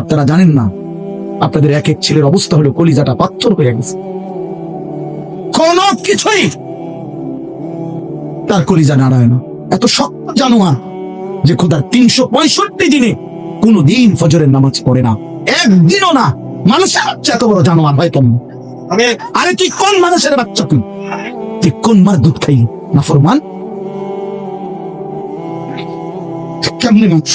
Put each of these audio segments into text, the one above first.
আপনারা জানেন না, আপনাদের এক এক ছেলের অবস্থা হলো কলিজাটা পাথর হয়ে গেছে। কোন কিছুই তার কলিজা নাড়ায় না। এত শক্ত জানোয়ার যে খোদার তিনশো পঁয়ষট্টি দিনে কোনো দিন ফজরের নামাজ পড়ে না। একদিনও না। মানুষের বাচ্চা এত বড় জানোয়ার হয় কেমন? আরে তুই কোন মানুষের বাচ্চা তুই? তুই কোন মার দুধ খাই? না ফরমান কেমনি মানুষ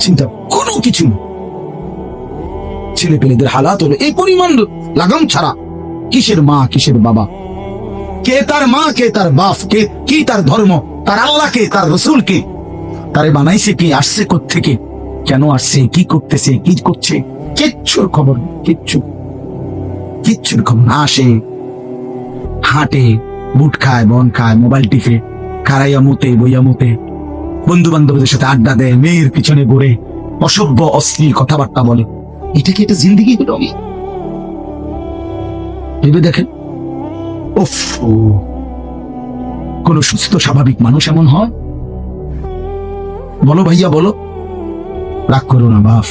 চিন্তা কোনো কিছু। ছেলে পেলেদের হালাত হলো, এই পরিমাণ লাগাম ছাড়া কিসের মা, কিসের বাবা? কে তার মা, কে তার বাপ, কে, কি তার ধর্ম, তার আল্লাহ কে, তার রসুল কে? তারে বানাইছে কি, আসছে থেকে কেন আসছে, কি করতেছে, কি করছে? কিচ্ছুর খবর কিচ্ছু। কিচ্ছুর খবর না, আসে, হাঁটে, বুট খায়, বন খায়, মোবাইল টিপে, খারাইয়া মতে, বইয়া মতে। বন্ধু বান্ধবদের সাথে আড্ডা দেয়, মেয়ের পিছনে ঘুরে অসভ্য, অশ্লীল কথাবার্তা বলে। এটা কি এটা জিন্দিগি হলো ভেবে দেখেন। কোন সুস্থ, স্বাভাবিক মানুষ এমন হয়? বলো ভাইয়া, বলো। রাগ করো না বাপ